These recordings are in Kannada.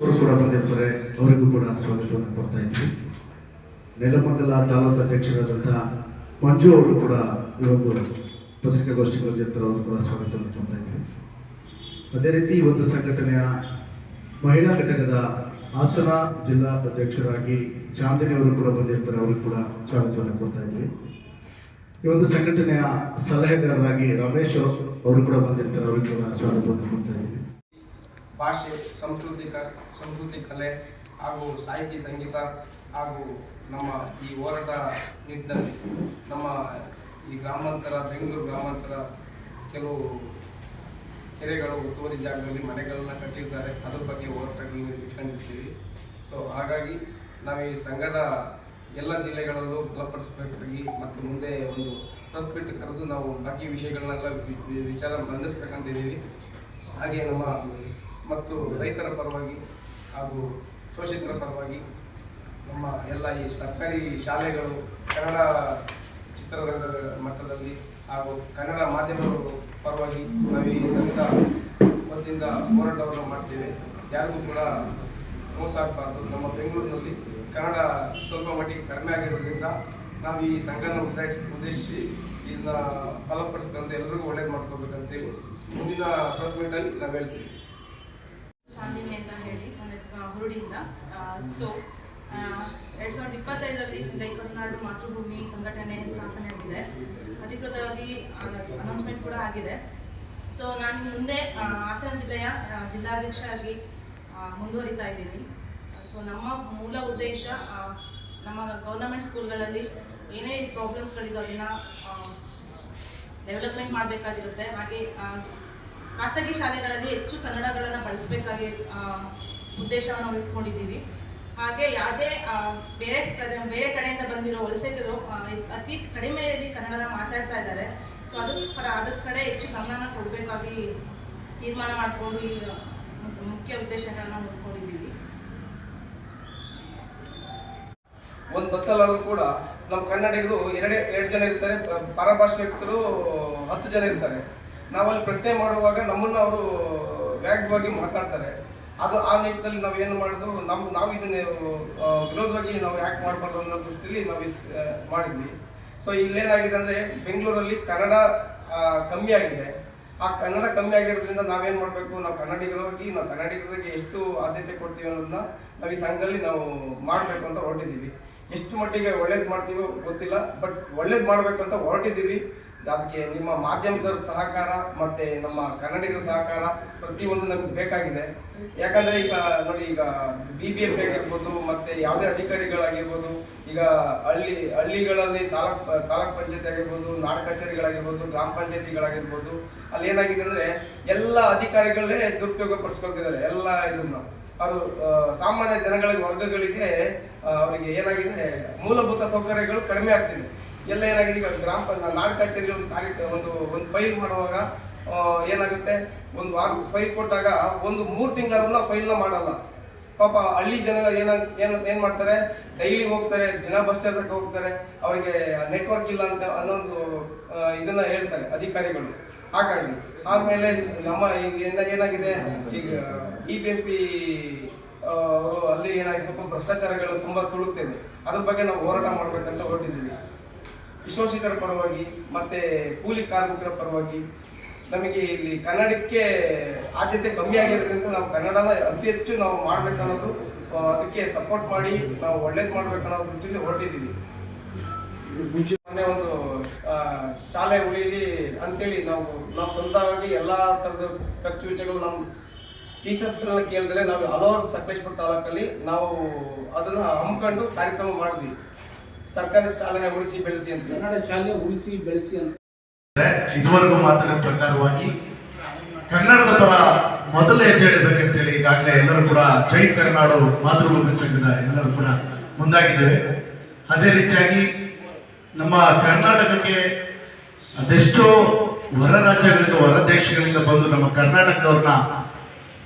ಕೂಡ ಬಂದಿರ್ತಾರೆ ಅವರಿಗೂ ಕೂಡ ಸ್ವಾಗತವನ್ನು ಕೊಡ್ತಾ ಇದ್ವಿ ನೆಲಮಂಗಲ ತಾಲೂಕು ಅಧ್ಯಕ್ಷರಾದಂತಹ ಮಂಜು ಅವರು ಕೂಡ ಇವತ್ತು ಒಂದು ಪತ್ರಿಕಾಗೋಷ್ಠಿಗಳ ಜೊತೆ ಅವರು ಕೂಡ ಸ್ವಾಗತವನ್ನು ಕೊಡ್ತಾ ಇದ್ವಿ ಅದೇ ರೀತಿ ಇವತ್ತು ಸಂಘಟನೆಯ ಮಹಿಳಾ ಘಟಕದ ಹಾಸನ ಜಿಲ್ಲಾ ಅಧ್ಯಕ್ಷರಾಗಿ ಚಾಂದಿನಿ ಅವರು ಕೂಡ ಬಂದಿರ್ತಾರೆ ಅವರು ಕೂಡ ಸ್ವಾಗತವನ್ನು ಕೊಡ್ತಾ ಇದ್ವಿ ಈ ಒಂದು ಸಂಘಟನೆಯ ಸಲಹೆಗಾರರಾಗಿ ರಮೇಶ್ ಅವರು ಕೂಡ ಬಂದಿರ್ತಾರೆ. ಅವರು ಕೂಡ ಸ್ವಾಗತವನ್ನು ಭಾಷೆ ಸಂಸ್ಕೃತಿ ಸಂಸ್ಕೃತಿ ಕಲೆ ಹಾಗೂ ಸಾಹಿತ್ಯ, ಸಂಗೀತ ಹಾಗೂ ನಮ್ಮ ಈ ಹೋರಾಟ ನಿಟ್ಟಿನಲ್ಲಿ ನಮ್ಮ ಈ ಗ್ರಾಮಾಂತರ, ಬೆಂಗಳೂರು ಗ್ರಾಮಾಂತರ ಕೆಲವು ಕೆರೆಗಳು, ತೋರಿ ಜಾಗದಲ್ಲಿ ಮನೆಗಳನ್ನ ಕಟ್ಟಿರ್ತಾರೆ ಅದ್ರ ಬಗ್ಗೆ ಹೋರಾಟಗಳನ್ನ ಇಟ್ಕೊಂಡಿರ್ತೀವಿ ಸೊ ಹಾಗಾಗಿ ನಾವು ಈ ಸಂಘದ ಎಲ್ಲ ಜಿಲ್ಲೆಗಳಲ್ಲೂ ಬಲಪಡಿಸಬೇಕಾಗಿ ಮತ್ತು ಮುಂದೆ ಒಂದು ಪ್ರೆಸ್ ಕರೆದು ನಾವು ಬಾಕಿ ವಿಷಯಗಳನ್ನೆಲ್ಲ ವಿಚಾರ ಮಂಡಿಸ್ಬೇಕಂತ ಇದ್ದೀವಿ. ಹಾಗೆ ನಮ್ಮ ಮತ್ತು ರೈತರ ಪರವಾಗಿ ಹಾಗೂ ಶೋಷಿತರ ಪರವಾಗಿ ನಮ್ಮ ಎಲ್ಲ ಈ ಸರ್ಕಾರಿ ಶಾಲೆಗಳು ಕನ್ನಡ ಚಿತ್ರರಂಗದ ಮಟ್ಟದಲ್ಲಿ ಹಾಗೂ ಕನ್ನಡ ಮಾಧ್ಯಮಗಳು ಪರವಾಗಿ ನಾವು ಈ ಸಂಘ ವತಿಯಿಂದ ಹೋರಾಟವನ್ನು ಮಾಡ್ತೇವೆ. ಯಾರಿಗೂ ಕೂಡ ಮೋಸ ಆಗಬಾರ್ದು ನಮ್ಮ ಬೆಂಗಳೂರಿನಲ್ಲಿ ಕನ್ನಡ ಸ್ವಲ್ಪ ಮಟ್ಟಿಗೆ ಕಡಿಮೆ ಆಗಿರೋದ್ರಿಂದ ನಾವು ಈ ಸಂಘನ ಉದ್ದೇಶ ಉದ್ದೇಶಿಸಿ ಇದನ್ನ ಫಲಪಡಿಸ್ಕೊಂಡು ಎಲ್ರಿಗೂ ಒಳ್ಳೇದು ಮಾಡ್ಕೋಬೇಕಂತೇಳಿ ಮುಂದಿನ ಪ್ರೆಸ್ ಅಲ್ಲಿ ನಾವು ಹೇಳ್ತೀವಿ. ಶಾಂತಿನಿ ಅಂತ ಹೇಳಿ ಹುರುಡಿಯಿಂದ ಸೊ ಎರಡು ಸಾವಿರದ ಇಪ್ಪತ್ತೈದರಲ್ಲಿ ಜೈ ಕರುನಾಡು ಮಾತೃಭೂಮಿ ಸಂಘಟನೆ ಸ್ಥಾಪನೆ ಆಗಿದೆ ಅಧಿಕೃತವಾಗಿ ಅನೌನ್ಸ್ಮೆಂಟ್ ಕೂಡ ಆಗಿದೆ. ಸೊ ನಾನು ಮುಂದೆ ಹಾಸನ ಜಿಲ್ಲೆಯ ಜಿಲ್ಲಾಧ್ಯಕ್ಷ ಜಿಲ್ಲಾಧ್ಯಕ್ಷರಾಗಿ ಆ, ಮುಂದುವರಿತಾ ಇದ್ದೀನಿ ಸೊ ನಮ್ಮ ಮೂಲ ಉದ್ದೇಶ ನಮ್ಮ ಗೌರ್ನಮೆಂಟ್ ಸ್ಕೂಲ್ಗಳಲ್ಲಿ ಏನೇ ಪ್ರಾಬ್ಲಮ್ಸ್ಗಳಿದೆ ಅದನ್ನು ಡೆವಲಪ್ಮೆಂಟ್ ಮಾಡಬೇಕಾಗಿರುತ್ತೆ. ಹಾಗೆ ಖಾಸಗಿ ಶಾಲೆಗಳಲ್ಲಿ ಹೆಚ್ಚು ಕನ್ನಡಗಳನ್ನು ಬಳಸಬೇಕಾಗಿ ಉದ್ದೇಶವನ್ನು ಇಟ್ಕೊಂಡಿದ್ದೀವಿ. ಹಾಗೆ ಯಾವುದೇ ಬೇರೆ ಬೇರೆ ಕಡೆಯಿಂದ ಬಂದಿರೋ ವಲಸಿಗರು ಅತಿ ಕಡಿಮೆಯಲ್ಲಿ ಕನ್ನಡನ ಮಾತಾಡ್ತಾ ಇದ್ದಾರೆ. ಸೊ ಅದಕ್ಕೆ ಅದರ ಕಡೆ ಹೆಚ್ಚು ಗಮನನ ಕೊಡಬೇಕಾಗಿ ತೀರ್ಮಾನ ಮಾಡಿಕೊಂಡು ಈ ಮುಖ್ಯ ಉದ್ದೇಶಗಳನ್ನ ನೋಡ್ಕೊಂಡಿದ್ದೀವಿ. ಒಂದು ಬಸ್ಸಲ್ಲಾದ್ರೂ ಕೂಡ ನಮ್ಮ ಕನ್ನಡಿಗರು ಎರಡೇ, ಎರಡು ಜನ ಇರ್ತಾರೆ ಪರಭಾಷಿಕರು ಹತ್ತು ಜನ ಇರ್ತಾರೆ. ನಾವಲ್ಲಿ ಪ್ರಶ್ನೆ ಮಾಡುವಾಗ ನಮ್ಮನ್ನು ಅವರು ವ್ಯಾಗ್ವಾಗಿ ಮಾತಾಡ್ತಾರೆ. ಅದು ಆ ನಿಟ್ಟಿನಲ್ಲಿ ನಾವು ಏನು ಮಾಡೋದು ನಮ್ಮ ನಾವು ಇದನ್ನ ವಿರೋಧವಾಗಿ ನಾವು ಯಾಕೆ ಮಾಡಬಾರ್ದು ಅನ್ನೋ ದೃಷ್ಟಿಯಲ್ಲಿ ನಾವು ಮಾಡಿದ್ವಿ. ಸೊ ಇಲ್ಲೇನಾಗಿದೆ ಅಂದರೆ ಬೆಂಗಳೂರಲ್ಲಿ ಕನ್ನಡ ಕಮ್ಮಿ ಆಗಿದೆ. ಆ ಕನ್ನಡ ಕಮ್ಮಿ ಆಗಿರೋದ್ರಿಂದ ನಾವೇನು ಮಾಡಬೇಕು? ನಾವು ಕನ್ನಡಿಗರಾಗಿ, ನಾವು ಕನ್ನಡಿಗರಿಗೆ ಎಷ್ಟು ಆದ್ಯತೆ ಕೊಡ್ತೀವಿ ಅನ್ನೋದನ್ನ ನಾವು ಈ ಸಂಘದಲ್ಲಿ ನಾವು ಮಾಡಬೇಕು ಅಂತ ಹೊರಟಿದ್ದೀವಿ. ಎಷ್ಟು ಮಟ್ಟಿಗೆ ಒಳ್ಳೇದು ಮಾಡ್ತೀವೋ ಗೊತ್ತಿಲ್ಲ, ಬಟ್ ಒಳ್ಳೇದು ಮಾಡಬೇಕು ಅಂತ ಹೊರಟಿದ್ದೀವಿ. ಅದಕ್ಕೆ ನಿಮ್ಮ ಮಾಧ್ಯಮದ ಸಹಕಾರ ಮತ್ತೆ ನಮ್ಮ ಕನ್ನಡಿಗರ ಸಹಕಾರ ಪ್ರತಿಯೊಂದು ನಮ್ಗೆ ಬೇಕಾಗಿದೆ. ಯಾಕಂದ್ರೆ ಈಗ ನೋಡಿ ಈಗ ಬಿ ಬಿ ಎಫ್ ಆಗಿರ್ಬೋದು ಮತ್ತೆ ಯಾವುದೇ ಅಧಿಕಾರಿಗಳಾಗಿರ್ಬೋದು, ಈಗ ಹಳ್ಳಿ, ಹಳ್ಳಿಗಳಲ್ಲಿ ತಾಲೂಕ್ ತಾಲೂಕ್ ಪಂಚಾಯತಿ ಆಗಿರ್ಬೋದು, ನಾಡ ಕಚೇರಿಗಳಾಗಿರ್ಬೋದು, ಗ್ರಾಮ ಪಂಚಾಯತಿಗಳಾಗಿರ್ಬೋದು, ಅಲ್ಲಿ ಏನಾಗಿದೆ ಅಂದ್ರೆ ಎಲ್ಲ ಅಧಿಕಾರಿಗಳೇ ದುರುಪಯೋಗ ಪಡಿಸ್ಕೊಳ್ತಿದ್ದಾರೆ, ಎಲ್ಲ ಇದನ್ನ. ಅವರು ಸಾಮಾನ್ಯ ಜನಗಳಿಗೆ, ವರ್ಗಗಳಿಗೆ ಅವರಿಗೆ ಏನಾಗಿದೆ ಮೂಲಭೂತ ಸೌಕರ್ಯಗಳು ಕಡಿಮೆ ಆಗ್ತಿದೆ. ಎಲ್ಲ ಏನಾಗಿದೆ, ಈಗ ಗ್ರಾಮ ನಾಡ ಕಚೇರಿ ಒಂದು ಕಾರ್ಯ ಒಂದು ಒಂದು ಫೈಲ್ ಮಾಡುವಾಗ ಏನಾಗುತ್ತೆ, ಒಂದು ವಾರ, ಫೈಲ್ ಕೊಟ್ಟಾಗ ಒಂದು ಮೂರು ತಿಂಗಳನ್ನ ಫೈಲ್ನ ಮಾಡಲ್ಲ. ಪಾಪ ಹಳ್ಳಿ ಜನ ಏನ, ಏನ್ ಏನ್ ಮಾಡ್ತಾರೆ, ಡೈಲಿ ಹೋಗ್ತಾರೆ, ದಿನ ಬಸ್ ಚಾರ್ಜ್ ಹೋಗ್ತಾರೆ, ಅವರಿಗೆ ನೆಟ್ವರ್ಕ್ ಇಲ್ಲ ಅಂತ ಅನ್ನೊಂದು ಇದನ್ನ ಹೇಳ್ತಾರೆ ಅಧಿಕಾರಿಗಳು. ಹಾಗಾಗಿ ಆಮೇಲೆ ನಮ್ಮ, ಈಗ ಏನ- ಏನಾಗಿದೆ, ಈಗ ಇ ಬಿ ಪಿ ಅಲ್ಲಿ ಏನಾಗಿದೆ ಸ್ವಲ್ಪ ಭ್ರಷ್ಟಾಚಾರಗಳು ತುಂಬಾ ತುಳುಕ್ತಿದೆ. ಅದ್ರ ಬಗ್ಗೆ ನಾವು ಹೋರಾಟ ಮಾಡಬೇಕಂತ ಹೊರಟಿದ್ದೀವಿ. ವಿಶೋಷಿತರ ಪರವಾಗಿ ಮತ್ತೆ ಕೂಲಿ ಕಾರ್ಮಿಕರ ಪರವಾಗಿ ನಮಗೆ ಇಲ್ಲಿ ಕನ್ನಡಕ್ಕೆ ಆದ್ಯತೆ ಕಮ್ಮಿ ಆಗಿರೋದ್ರಿಂದ ನಾವು ಕನ್ನಡನ ಅತಿ ಹೆಚ್ಚು ನಾವು ಮಾಡ್ಬೇಕನ್ನೋದು ಅದಕ್ಕೆ ಸಪೋರ್ಟ್ ಮಾಡಿ ನಾವು ಒಳ್ಳೇದು ಮಾಡ್ಬೇಕನ್ನೋ ದೃಷ್ಟಿಯಲ್ಲಿ ಹೊರಟಿದ್ದೀವಿ. ಮೊನ್ನೆ ಒಂದು ಶಾಲೆ ಉಳಿಲಿ ಅಂತೇಳಿ ನಾವು ನಾವು ಸ್ವಂತವಾಗಿ ಎಲ್ಲ ತರದ ಖರ್ಚು ವೆಚ್ಚಗಳು ನಮ್ಮ ಟೀಚರ್ಸ್ಗಳನ್ನ ಕೇಳಿದ್ರೆ ನಾವು ಹಲವಾರು ಸಕಲೇಶ್ಪುರ ತಾಲೂಕಲ್ಲಿ ನಾವು ಅದನ್ನ ಹಮ್ಮಿಕೊಂಡು ಕಾರ್ಯಕ್ರಮ ಮಾಡಿದ್ವಿ. ಸರ್ಕಾರಿ ಶಾಲೆನ ಉಳಿಸಿ ಬೆಳೆಸಿ ಅಂತ. ಕನ್ನಡ ಶಾಲೆ ಉಳಿಸಿ ಬೆಳೆಸಿ ಅಂತ. ಇದುವರೆಗೂ ಮಾತಾಡಿದ ಪ್ರಕಾರವಾಗಿ ಕನ್ನಡದ ಪರ ಮೊದಲ ಹೆಜ್ಜೆ ಇಡಬೇಕಂತೇಳಿ ಈಗಾಗಲೇ ಎಲ್ಲರೂ ಕೂಡ ಜೈ ಕರ್ನಾಡು ಮಾತೃಭೂಮಿ ಸಂಘದ ಎಲ್ಲರೂ ಕೂಡ ಮುಂದಾಗಿದ್ದೇವೆ. ಅದೇ ರೀತಿಯಾಗಿ ನಮ್ಮ ಕರ್ನಾಟಕಕ್ಕೆ ಅದೆಷ್ಟೋ ಹೊರ ರಾಜ್ಯಗಳಿಂದ ಹೊರ ದೇಶಗಳಿಂದ ಬಂದು ನಮ್ಮ ಕರ್ನಾಟಕದವ್ರನ್ನ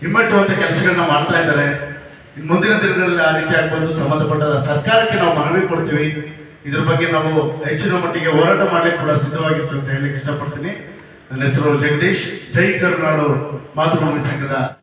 ಹಿಮ್ಮೆಟ್ಟುವಂಥ ಕೆಲಸಗಳನ್ನ ಮಾಡ್ತಾ ಇದ್ದಾರೆ. ಮುಂದಿನ ದಿನಗಳಲ್ಲಿ ಆ ರೀತಿ ಆಗ್ಬೋದು ಸಂಬಂಧಪಟ್ಟ ಸರ್ಕಾರಕ್ಕೆ ನಾವು ಮನವಿ ಕೊಡ್ತೀವಿ. ಇದ್ರ ಬಗ್ಗೆ ನಾವು ಹೆಚ್ಚಿನ ಮಟ್ಟಿಗೆ ಹೋರಾಟ ಮಾಡ್ಲಿಕ್ಕೆ ಕೂಡ ಸಿದ್ಧವಾಗಿರ್ತೀವಿ ಅಂತ ಹೇಳಲಿಕ್ಕೆ ಇಷ್ಟಪಡ್ತೀನಿ. ನನ್ನ ಹೆಸರು ಜಗದೀಶ್. ಜೈ ಕರುನಾಡು ಮಾತೃಭೂಮಿ ಸಂಘದ